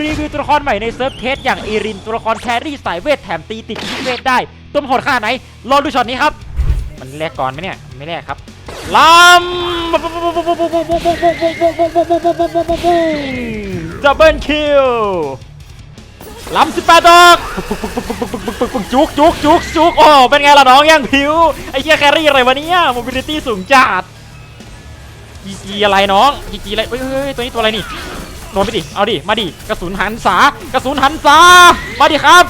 รีวิวตัวละครใหม่ในเซิร์ฟเทสอย่างเอรินตัวละครแครี่สายเวทแถมตีติดคิเวทได้ตัวมันโหดขนาดไหนรอดูช็อตนี้ครับ มันแลกก่อนไหมเนี่ยไม่แลกครับลำดับเบิลคิวลำสิบแปดดอกจุกจุกจุกจุกโอ้เป็นไงล่ะน้องยังผิวไอ้เหี้ยแครี่อะไรวะเนี่ยโมบิลิตี้สูงจัดจีจีอะไรน้องจีจีอะไรเฮ้ยตัวนี้ตัวอะไรนี่ โดนไปดิ เอาดิ มาดิ กระสุนหันษากระสุนหันษามาดิครับ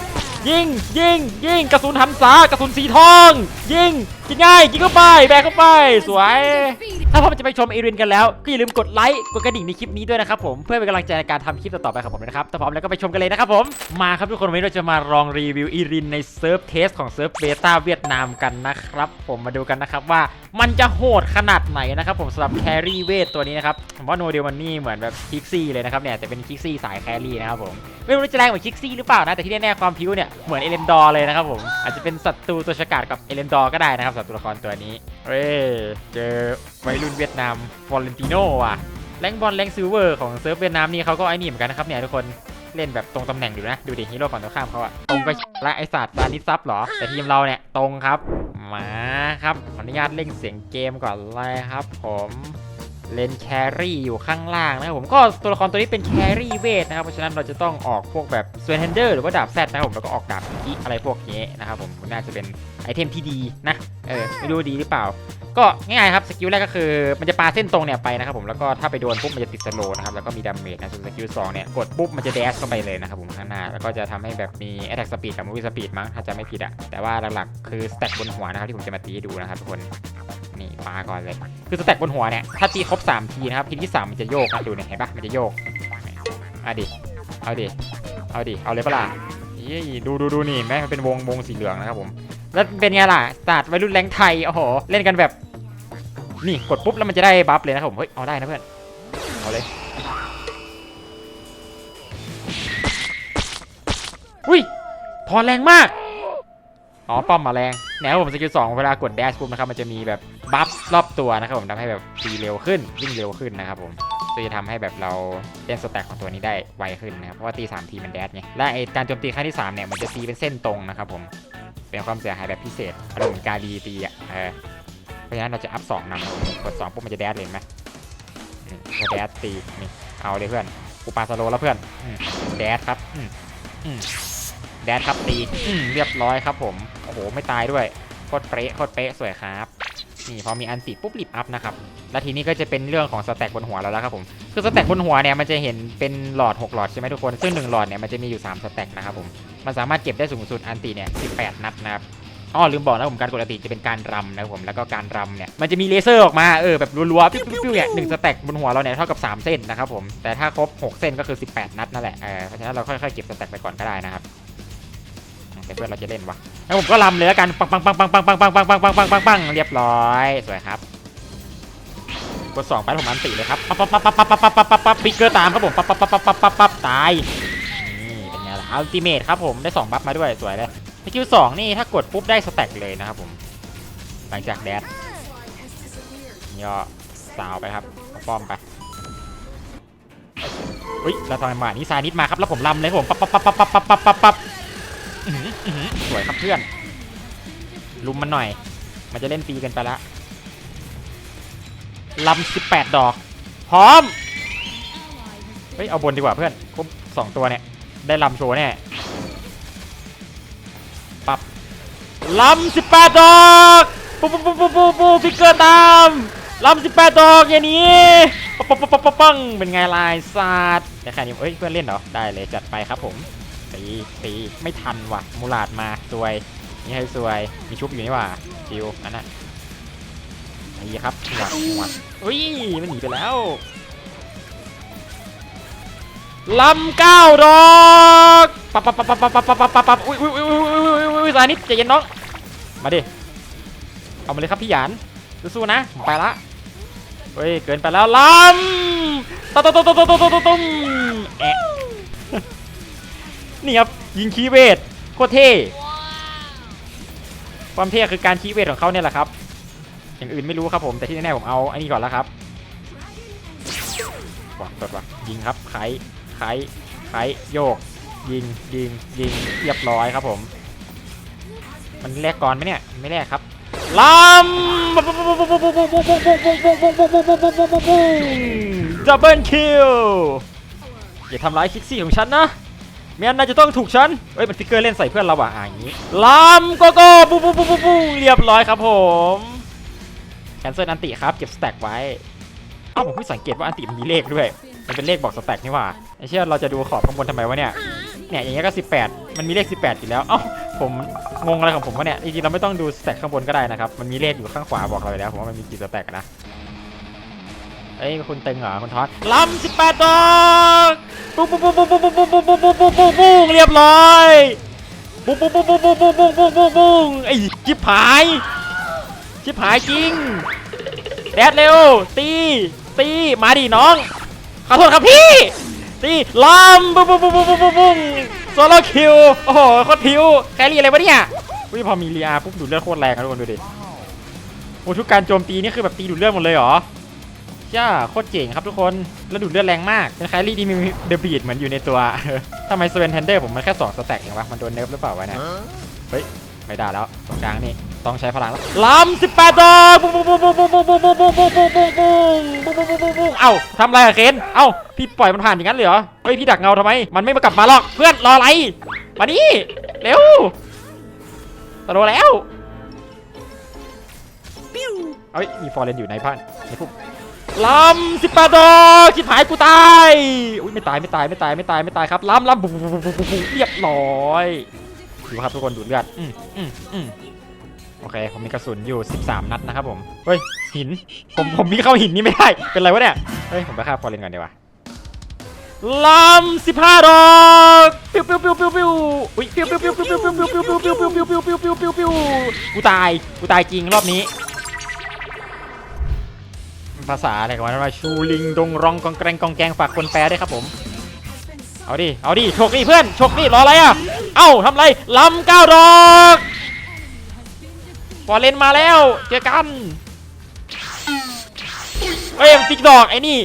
ยิง ยิง ยิง กระสุนหันษากระสุนสีทอง ยิงกินง่ายกินเข้าไปแบกเข้าไปสวย ถ้าพร้อมจะไปชมเอรินกันแล้วก็อย่าลืมกดไลค์กดกระดิ่งในคลิปนี้ด้วยนะครับผมเพื่อเป็นกำลังใจในการทำคลิปต่อๆไปของผมนะครับถ้าพร้อมแล้วก็ไปชมกันเลยนะครับผมมาครับทุกคนวันนี้เราจะมาลองรีวิวเอรินในเซิร์ฟเทสของเซิร์ฟเบต้าเวียดนามกันนะครับผมมาดูกันนะครับว่ามันจะโหดขนาดไหนนะครับผมสำหรับแครี่เวทตัวนี้นะครับผมว่าโนเดลมันนี่เหมือนแบบคิกซี่เลยนะครับเนี่ยแต่เป็นคิกซี่สายแครี่นะครับผมไม่รู้จะแรงเหมือนคิกซี่หรือเปล่านะแต่ที่แน่ๆความพิ้วเนี่ยเหมือนเอเลนดอร์เลยนะครับผมอาจจะเป็นศัตรูตัวฉกาจกับเอเลนดอร์ก็ได้นะครับสำหรับตัวละครตัวนี้ เฮ้ย เจอวัยรุ่นเวียดนามฟอร์เรนติโนว่ะ แรงบอลแรงซิลเวอร์ของเซิร์ฟเวียดนามนี่เขาก็ไอ้นี่เหมือนกันนะครับเนี่ยทุกคน เล่นแบบตรงตำแหน่งอยู่นะ ดูดิฮีโร่ฝั่งตรงข้ามเขาอะตรงไปและไอสัตว์ดานิซับเหรอ แต่ทีมเราเนี่ยตรงครับ มาครับขออนุญาตเล่งเสียงเกมก่อนเลยครับ ผมเลนแครี่อยู่ข้างล่างนะครับผมก็ตัวละครตัวนี้เป็นแครี่เวทนะครับเพราะฉะนั้นเราจะต้องออกพวกแบบสเวนเฮนเดอร์หรือว่าดาบแซดนะครับผมแล้วก็ออกดาบอีอะไรพวกนี้นะครับผมน่าจะเป็นไอเทมที่ดีนะ เออไม่รู้ดีหรือเปล่า ก็ง่ายๆครับสกิลแรกก็คือมันจะปาเส้นตรงเนี่ยไปนะครับผมแล้วก็ถ้าไปโดนปุ๊บมันจะติดสโลนะครับแล้วก็มีดาเมจนะส่วนสกิลสองเนี่ยกดปุ๊บมันจะแดชเข้าไปเลยนะครับผมข้างหน้าแล้วก็จะทำให้แบบมี attack speed กับ movie speed มั้งถ้าจะไม่ผิดอะแต่ว่าหลักๆคือสแต็กบนหัวนะครับที่ผมจะมาตีให้ดูนะครับทุกคนนี่ปาก่อนเลย คือสแต็กบนหัวเนี่ยถ้าตีครบ3ทีนะครับทีที่สามมันจะโยกนะดูเนี่ยเห็นปะมันจะโยกเอาดิเอาดิเอาดิเอาเลยปะล่ะยี่ดูดูดูนี่แม่มันเป็นวงวงสีเหลืองนะครับผม แล้วเป็นไงล่ะศาสตร์วัยรุ่นแรงไทย โอ้โห เล่นกันแบบ นี่กดปุ๊บแล้วมันจะได้บัฟเลยนะครับผม เฮ้ย เอาได้นะเพื่อน เอาเลย อุ้ยถอแรงมาก อ๋อ ป้อมมาแรงแนวผมสกิลสองเวลากดแดชปุ๊บนะครับ มันจะมีแบบบัฟรอบตัวนะครับผมทำให้แบบตีเร็วขึ้นวิ่งเร็วขึ้นนะครับผมซึ่งจะทำให้แบบเราเล่นสแต็กของตัวนี้ได้ไวขึ้นนะครับ เพราะว่าตี3ทีมันแดชไง และไอการโจมตีครั้งที่สามเนี่ยมันจะตีเป็นเส้นตรงนะครับผม เป็นความเสียหายแบบพิเศษอารมณ์เหมือนการีตีอะเออเพราะฉะนั้นเราจะอัพสองนำกดสองปุ๊บมันจะแดดเลยไหมนี่แดดตีนี่เอาเลยเพื่อนกูปาสโลแล้วเพื่อนแดดครับแดดครับตีเรียบร้อยครับผมโอ้โหไม่ตายด้วยโคตรเป๊ะโคตรเป๊ะสวยครับ นี่พอมีอันติปุ๊บรีบอัพนะครับ แล้วทีนี้ก็จะเป็นเรื่องของสแต็กบนหัวเราแล้วครับผม คือสแต็กบนหัวเนี่ยมันจะเห็นเป็นหลอด 6 หลอดใช่ไหมทุกคน ซึ่ง1หลอดเนี่ยมันจะมีอยู่3สแต็กนะครับผม มันสามารถเก็บได้สูงสุดอันติเนี่ย18 นัดนะครับอ๋อลืมบอกนะผมการกดอันติจะเป็นการรำนะครับผม แล้วก็การรำเนี่ยมันจะมีเลเซอร์ออกมาเออแบบรัวๆ ปิ้วๆๆเนี่ยหนึ่งสแต็กบนหัวเราเนี่ยเท่ากับ 3 เส้นนะครับผม แต่ถ้าครบ 6 เส้นก็คือ 18 นัดนั่นแหละ เออเพราะฉะนั้นเราค่อยๆเก็บสแต็กไปก่อนก็ได้นะครับ แต่เพื่อนเราจะเล่นวะแล้วผมก็รำเลยแล้วกันปังปังปังปังปังปังปังปังปังปังปังปังปังเรียบร้อยสวยครับกดสองไปผมอันติเลยครับปั๊บปั๊บปั๊บปั๊บปั๊บปั๊บปั๊บปั๊บปั๊บปิกเกอร์ตามครับผมปั๊บปั๊บปั๊บปั๊บปั๊บปั๊บตายนี่เป็นไงล่ะอัลติเมทครับผมได้สองบัฟมาด้วยสวยเลยสกิลสองนี่ถ้ากดปุ๊บได้สแต็กเลยนะครับผมหลังจากแดดย่อสาวไปครับป้อมไปอุ้ยแล้วตอนมานี้ซานิดมาครับแล้วผมลำเลยผมปั๊บปั๊บปั๊บปั๊บปั๊บปั๊บปั๊บ สวยครับเพื่อน ลุมมันหน่อย มันจะเล่นฟรีกันไปละลำ18ดดอก พร้อม เฮ้ย เอาบนดีกว่าเพื่อนครบสองตัวเนี่ย ได้ลำโชว์แน่ปับลำ18ดอกปุ๊บปุ๊บปุ๊บปุ๊บปุ๊บปุ๊บฟิกเกอร์ตามลำ18ดดอกอย่างนี้ปังปังปังปังปังปังเป็นไงลายศาสตร์แต่แค่นี้เอ้ยเพื่อนเล่นเหรอ ได้เลยจัดไปครับผม ตีตีไม่ทันว่ะมูลาดมาสวยนี่ให้สวยมีชุบอยู่นี่ว่ะจิวนั่นน่ะนี่ครับหวัดหวัดอุ้ยมันหนีไปแล้วลำเก้าดอกปับปับปับปับปับปับปับปับปับปับอุ้ยอุ้ยอุ้ยอุ้ยอุ้ยอุ้ยสานิดใจเย็นน้องมาดิเอามาเลยครับพี่หยานสู้ๆนะผมไปละเฮ้ยเกินไปแล้วลำตุ้มตุ้มตุ้มตุ้มตุ้มตุ้มตุ้มแอะ นี่ครับยิงคีเวทโคตรเท่ความเท่คือการคีเวทของเขาเนี่ยแหละครับ อย่างอื่นไม่รู้ครับผมแต่ที่แน่ๆผมเอาอันนี้ก่อนแล้วครับว่ะกดว่ะยิงครับไขไขไขโยก ยิงยิงยิงเรียบร้อยครับผม มันแลกก่อนไหมเนี่ยไม่แลกครับลำดับเบิลคิวอย่าทำร้ายคิกซี่ของฉันนะ ไม่งั้นนายจะต้องถูกฉันเอ้ยมันฟิกเกอร์เล่นใส่เพื่อนเราว่ะอ่าอย่างนี้ลำโกโก้ปุ๊บปุ๊บปุ๊บปุ๊บเรียบร้อยครับผมแคนเซิลอันติครับเก็บสแต็กไว้เอ้าผมเพิ่งสังเกตว่าอันติมันมีเลขด้วย มันเป็นเลขบอกสแต็กนี่หว่าไอ้เชี่ยเราจะดูขอบข้างบนทำไมวะเนี่ยเนี่ยอย่างเงี้ยก็ 18 มันมีเลข 18อยู่แล้วเอ้าผมงงอะไรของผมวะเนี่ยจริงๆเราไม่ต้องดูสแต็กข้างบนก็ได้นะครับมันมีเลขอยู่ข้างขวาบอกเราไปแล้วผมว่ามันมีกี่สแต็กนะ เอ้ยคุณเต็งเหรอคุณทอดล้ำ18ดอกปุ๊บปุ๊บปุ๊บปุ๊บปุ๊บปุ๊บปุ๊บปุ๊บปุ๊บปุ๊บปุ๊บปุ๊บเรียบร้อยปุ๊บปุ๊บปุ๊บปุ๊บปุ๊บปุ๊บปุ๊บปุ๊บปุ๊บปุ๊บไอ้ชิบหายชิบหายจริงแดดเร็วตีตีมาดิน้องขอโทษครับพี่ตีล้ำบุ้มบุ้มบุ้มบุ้มบุ้มบุ้มบุ้มโซโล่คิวโอ้โหโคตรพิวแครี่อะไรวะเนี่ยอุ้ยพอมีเรียปุ๊บดูดเลือดโคตรแรงนะทุกคนดูดิโอ้ทุกการโจมตีนี่คือแบบตีดูดเลือดหมดเลยเหรอ จ้าโคตรเจ๋งครับทุกคนแล้วดูดเลือดแรงมากเป็นแครี่ที่มีเดอะบีดเหมือนอยู่ในตัวทำไมสเวนเทนเดอร์ผมมันแค่สองสแต็กเองวะมันโดนเนิร์ฟหรือเปล่าวะเนี่ยเฮ้ยไม่ได้แล้วตรงกลางนี่ต้องใช้พลังแล้วล้ำสิบแปดดอกบุ้งบุ้งบุ้งบุ้งบุ้งบุ้งบุ้งบุ้งบุ้งบุ้งบุ้งบุ้งบุ้งบุ้งบุ้งบุ้งบุ้งเอ้าทำไรอะเคนเอ้าพี่ปล่อยมันผ่านอย่างนั้นเลยเหรอเฮ้ยพี่ดักเงาทำไมมันไม่มากลับมาหรอกเพื่อนรออะไรมานี่เร็วตะโดแล้วเอ้ยมีฟอร์เรนอยู่ในพันในพุ่ม ล้ำสิบแปดดอกชิบหายกูตายอุ้ยไม่ตายไม่ตายไม่ตายไม่ตายไม่ตายครับล้ำล้ำบุ้งบุ้งบุ้งบุ้งบุ้งบุ้งเรียบร้อยดูครับทุกคนดูเลือดอืมอืมอืมโอเคผมมีกระสุนอยู่ 13 นัดนะครับผมเฮ้ยหินผมผมมีเข้าหินนี่ไม่ได้เป็นไรวะเนี่ยเฮ้ยผมไปฆ่าฟอร์เรนก่อนดีกว่าลำสิบห้าดอกปิ้วปิ้วปิ้วปิ้วปิ้วอุ้ยปิ้วปิ้วปิ้วปิ้วปิ้วปิ้วปิ้วปิ้วปิ้วปิ้วปิ้วปิ้วปิ้วปิ้วปิ้วปิ้วกูตายกูตายจริงรอบนี้ ภาษาอะไรกันวะว่าชูลิงดงรองกองแกรงกองแกงฝากคนแปลด้วยครับผม เอาดิ เอาดิฉกดิเพื่อนฉกดิรออะไรอะ เอ้าทำไรลำเก้าดอกฟอเรนมาแล้ว เจอกันเฮ้ยมันติ๊กดอกไอ้นี่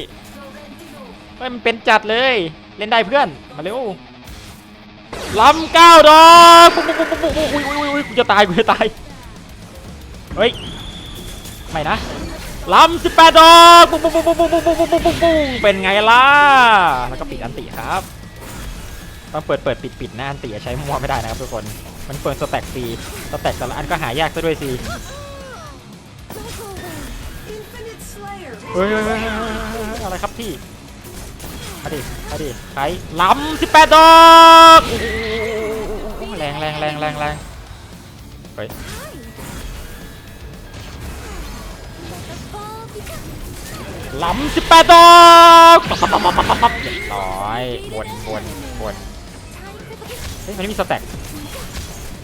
เฮ้ยมันเป็นจัดเลย เล่นได้เพื่อน มาเร็วลำเก้าดอกปุ๊บปุ๊บปุ๊บปุ๊บปุ๊บอุ้ยอุ้ยอุ้ยกูจะตาย กูจะตาย เฮ้ย ไม่นะ ลำสิบแปดดอกปุ๊บปุ๊บปุ๊บปุ๊บปุ๊บปุ๊บปุ๊บปุ๊บปุ๊บปุ๊บเป็นไงล่ะ แล้วก็ปิดอันติครับต้องเปิดเปิดปิดปิดหน้าอันติใช้มัวไม่ได้นะครับทุกคน มันเปิดสแต็กฟรีสแต็กแต่ละอันก็หายากซะด้วยสิเฮ้ยอะไรครับพี่มาดิมาดิใครล้ำสิบแปดดอกแรงแรงแรงแรงแรงเฮ้ย ล้ำสิบแปดดอกเรียบร้อยบนบนบนเฮ้ยมันไม่มีสแต็ก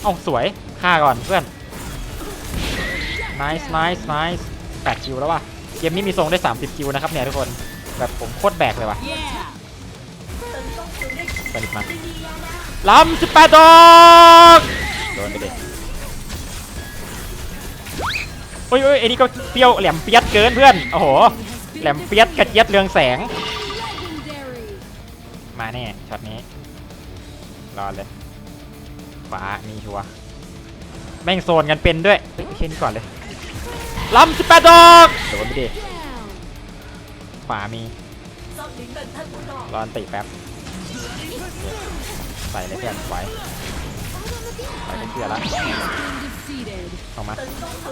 เอ้าสวยฆ่าก่อนเพื่อน nice nice nice 8คิวแล้วว่ะเกมนี้มีทรงได้ 30 คิวนะครับเนี่ยทุกคน แบบผมโคตรแบกเลยว่ะสนิทมาล้ำสิบแปดดอกโดนไปเด็กโอ้ยโอ้ยไอ้นี่ก็เปรี้ยวแหลมเปียดเกินเพื่อน โอ้โห แหลมเปียดกระเจี๊ยดเรืองแสง มาแน่ช็อตนี้ รอเลยฟ้ามีชัวแม่งโซนกันเป็นด้วยเช่นก่อนเลยล้ำสิบแปดดอกโดนไปดิขวามีรอนติแป๊บใส่เลยเพื่อนไวไหวไม่เชื่อละออกมา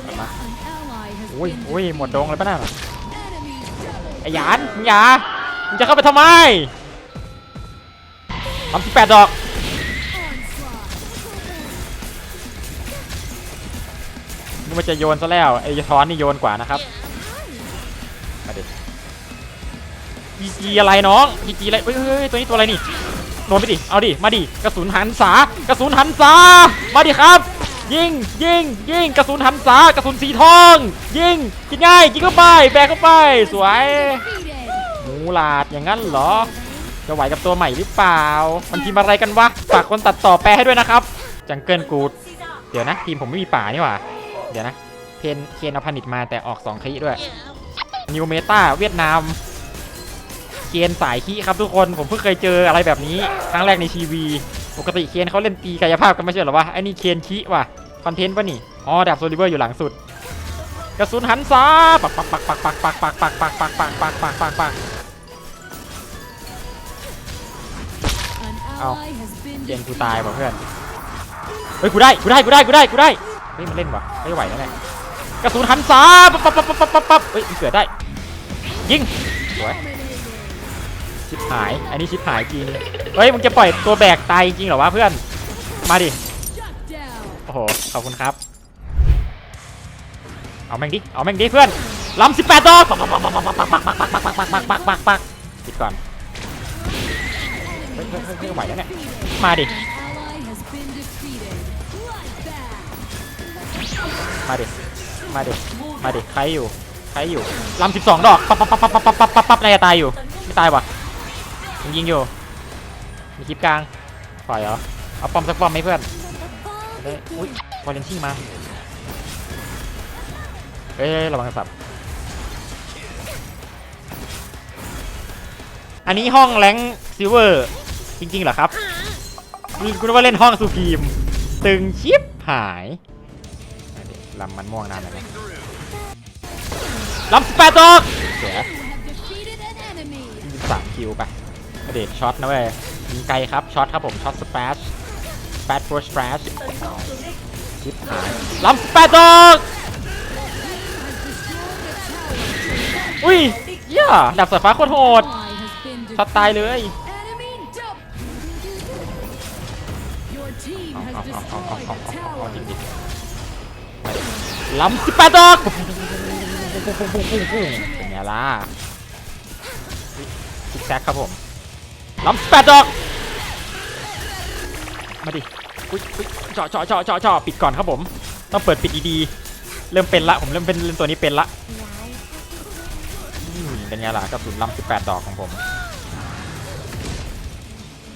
ออกมาอุ้ยอุ้ยหมดดงเลยปะน่ะ ไอ้หยานมึงอย่ามึงจะเข้าไปทำไมทำสิบแปดดอกนึกว่าจะโยนซะแล้วไอ้ท้อนนี่โยนกว่านะครับมาดิจีจีอะไรน้องจีจีอะไรเฮ้ยตัวนี้ตัวอะไรนี่โดนไปดิเอาดิมาดิกระสุนหันษากระสุนหันษามาดิครับ ยิงยิงยิงกระสุนหันษากระสุนสีทอง ยิงกินง่ายยิงเข้าไปแบกเข้าไป สวยหมูหลาดอย่างนั้นเหรอ จะไหวกับตัวใหม่หรือเปล่า มันทีมอะไรกันวะฝากคนตัดต่อแปลให้ด้วยนะครับ จังเกิลกูดเดี๋ยวนะทีมผมไม่มีป่านี่หว่าเดี๋ยวนะเพนเคนเอาผนิตมาแต่ออก2คลิด้วยนิวเมตาเวียดนามเคนสายขี้ครับทุกคนผมเพิ่งเคยเจออะไรแบบนี้ ครั้งแรกในทีวี ปกติเคนเขาเล่นตีกายภาพกันไม่ใช่หรอวะไอ้นี่เคนขี้ว่ะคอนเทนต์ปะนี่อ๋อดาบโซลิเวอร์อยู่หลังสุดกระสุนหันซ้าปักปักปักปักปักปักปักปักปักปักปักปักปักปักปัก An Ow. ally has been เคนกูตายว่ะเพื่อนเฮ้ยกูได้กูได้กูได้กูได้กูได้เฮ้ยมันเล่นว่ะไม่ไหวแล้วเนี่ยกระสุนหันซ้าปักปักปักปักปักปักเฮ้ยมันเกิดได้ยิง หาย อันนี้ชิบหายจริง เฮ้ยมึงจะปล่อยตัวแบกตายจริงเหรอวะเพื่อน มาดิ โอ้โห ขอบคุณครับ เอาแม่งดิ เอาแม่งดิเพื่อนลำสิบแปดดอกปักปักปักปักปักปักปักปักปักปักปักปักปักปักปักปิดก่อนเฮ้ยเฮ้ยเฮ้ยเฮ้ยไหวแล้วเนี่ย มาดิ An ally has been defeated. Bloodbath. มาดิ มาดิ มาดิ ใครอยู่ ใครอยู่ลำสิบสองดอก ปั๊บปั๊บปั๊บปั๊บปั๊บปั๊บปั๊บปั๊บนตายอยู่ ไม่ตายวะ ยังยิงอยู่ มีคลิปกลางปล่อยเหรอ เอาป้อมสักป้อมไหมเพื่อนเฮ้ยอุ้ยวาเลนซี่มา เอ้ยระวังสับ อันนี้ห้องแรงซิลเวอร์จริง ๆ เหรอครับคุณว่าเล่นห้องสุพีม ตึงชิปหายลำมันม่วงนานเลยนะลำสเปดดอกเสียสามคิวไป เดชช็อตนะเว้ยยิงไกลครับช็อตครับผมช็อตสเปชสเปชโฟร์สเปชชิปหายลำสเปดดอกอุ้ยเหี้ย่ดับสายฟ้าโคตรโหดช็อตตายเลย Enemy double. Your team เอา has เอาเอาเอาเอา destroyed เอา a เอาเอาจริง tower. ดิไปลำสิบแปดดอกเป็นไงล่ะซิกแซกครับผม ลำสิบแปดดอก มาดิอุ้ยอุ้ยเจาะเจาะเจาะเจาะเจาะปิดก่อนครับผม ต้องเปิดปิดดีๆ เริ่มเป็นละ ผมเริ่มเป็นเล่นตัวนี้เป็นละอืมเป็นไงล่ะกระสุนลำสิบแปดดอกของผม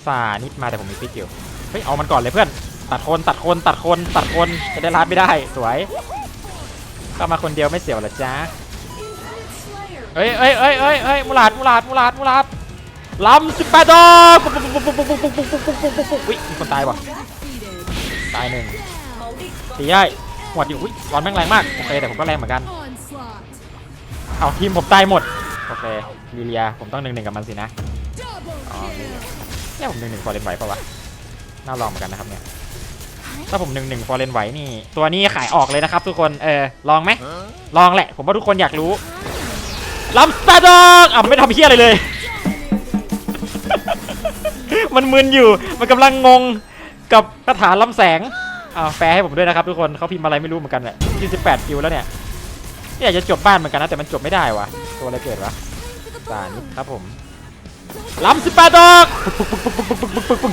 ซานิดมาแต่ผมมีพิษอยู่ เฮ้ย เอามันก่อนเลยเพื่อน ตัดคนตัดคนตัดคนตัดคนจะได้รัดไม่ได้ สวยเข้ามาคนเดียวไม่เสียวเหรอจ๊ะ Slayer. เอ้ยเอ้ยเอ้ยเอ้ยเอ้ยมูลาดมูลาดมูลาดมูลาด ลำสิบแปดดอกปุ๊บปุ๊บปุ๊บปุ๊บปุ๊บปุ๊บปุ๊บปุ๊บปุ๊บปุ๊บปุ๊บปุ๊บอุ๊ยมีคนตายว่ะตายหนึ่งตีได้หวดอยู่อุ้ยร้อนแม่งแรงมากโอเคแต่ผมก็แรงเหมือนกันเอาทีมผมตายหมดโอเคลิเลียผมต้องหนึ่งหนึ่งกับมันสินะอ๋อเนี่ยผมหนึ่งหนึ่งฟอร์เรนไหวปะวะน่าลองเหมือนกันนะครับเนี่ยถ้าผมหนึ่งหนึ่งฟอร์เรนไหวนี่ ตัวนี้ขายออกเลยนะครับทุกคนเออลองไหมลองแหละ ผมว่าทุกคนอยากรู้ลัมสเตอร์ดอกอะไม่ทำเพี้ยอะไรเลย มันมึนอยู่ มันกำลังงงกับคาถาลำแสงอ้าวแปลให้ผมด้วยนะครับทุกคนเขาพิมพ์อะไรไม่รู้เหมือนกันแหละ28คิวแล้วเนี่ยนี่อยากจะจบบ้านเหมือนกันนะแต่มันจบไม่ได้วะตัวอะไรเกิดวะสานิดครับผมลำสิบแปดดอก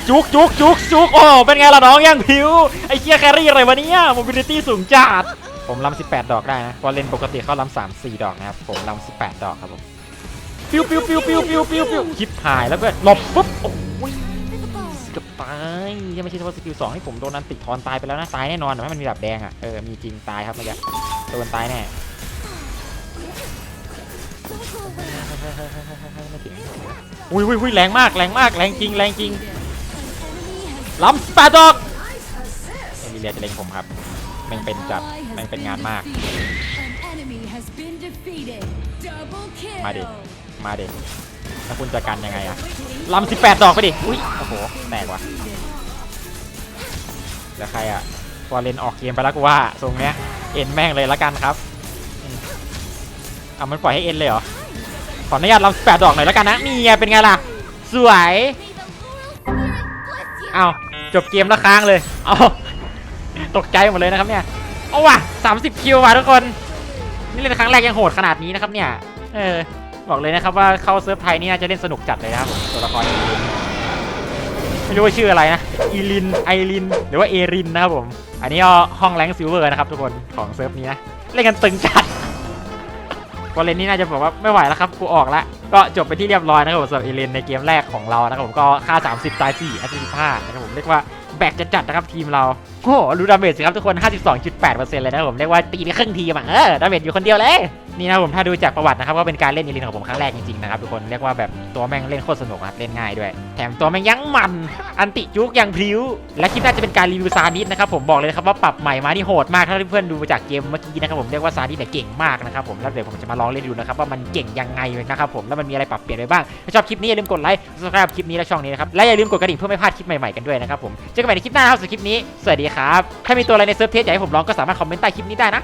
จุกจุกจุกจุกโอ้เป็นไงล่ะน้องยังผิวไอ้เคียแครี่อะไรวะเนี่ยโมบิลิตี้สูงจัดผมลำ18ดดอกได้นะพอเล่นปกติเขาลำ3 4ดอกนะครับผมลำ18ดดอกครับผมปิ้วปิ้วปิ้วปิ้วปิ้วปิ้วปิ้วชิปหายแล้วเพื่อนหลบปุ๊บโอ้ ตายยังไม่ใช่ว่าะสกิลสองที่ผมโดนนันติดทอนตายไปแล้วนะตายแน่นอนแต่ว่ามันมีดาบแดงอะเออมีจริงตายครับเมื่อกี้โดนตายแน่อุ้ยอุ้ยอุ้ยแรงมากแรงมากแรงจริงแรงจริงล้ำแปดดอกเอมิเลียจะเล็งผมครับแม่งเป็นจัด ally has แม่งเป็นงานมาก มาเดิมาเด็แล้วคุณจะกันยังไงอะล้ำสิบแปดดอกไปดิ อุ้ย โอ้โห แตกว่ะ แล้วใครอะฟอร์เรนออกเกมไปแล้วกูว่าทรงเนี้ยเอ็นแม่งเลยละกันครับเอามันปล่อยให้เอ็นเลยเหรอ ขออนุญาตลำแปดดอกหน่อยแล้วกันนะนี่ไงเป็นไงล่ะ สวยเอาจบเกมแล้วค้างเลยเอาตกใจหมดเลยนะครับเนี่ยเอาว่ะ30คิวว่ะทุกคน นี่เล่นครั้งแรกยังโหดขนาดนี้นะครับเนี่ย เออ บอกเลยนะครับว่าเข้าเซิร์ฟไทยนี่น่าจะเล่นสนุกจัดเลยนะครับผมตัวละคร ไม่รู้ว่าชื่ออะไรนะอีลินไอริน หรือว่าเอรินนะครับผม อันนี้ก็ห้องแรงซิลเวอร์นะครับทุกคนของเซิร์ฟนี้นะเล่นกันตึงจัดวอลเลนนี่น่าจะบอกว่าไม่ไหวแล้วครับกูออกละก็จบไปที่เรียบร้อยนะครับผมสำหรับเอเลนในเกมแรกของเรานะครับผมก็ค่า 30 ตาย4อันที่15นะครับผมเรียกว่าแบกจะจัดนะครับทีมเรา โหรู้ดาเมจสิครับทุกคน 52.8%เลยนะครับผมเรียกว่าตีไปครึ่งทีมอะเออดาเมจอยู่คนเดียวเลย นี่นะผมถ้าดูจากประวัตินะครับก็เป็นการเล่นอีลินของผมครั้งแรกจริงๆนะครับทุกคนเรียกว่าแบบตัวแม่งเล่นโคตรสนุกครับเล่นง่ายด้วย แถมตัวแม่งยังมัน อันติจุกยังพริ้ว และคลิปน้าจะเป็นการรีวิวซาดิสนะครับผมบอกเลยครับว่าปรับใหม่มานี่โหดมากถ้าเพื่อนๆดูจากเกมเมื่อกี้นะครับผมเรียกว่าซาดิสเนี่ยเก่งมากนะครับผมแล้วเดี๋ยวผมจะมาลองเล่นดูนะครับว่ามันเก่งยังไงนะครับผมแล้วมันมีอะไรปรับเปลี่ยนไปบ้างถ้าชอบคลิปนี้อย่าลืมกดไลค์ subscribe คลิปนี้และช่องนี้นะครับและอย่าลืมกดกระดิ่งเพื่อไม่พลาดคลิปใหม่ๆกันด้วยนะครับผมเจอกันใหม่ในคลิปหน้าครับสำหรับคลิปนี้สวัสดีครับ ถ้ามีตัวอะไรในเซิร์ฟเทสอยากให้ผมลองก็สามารถคอมเมนต์ใต้คลิปนี้ได้นะ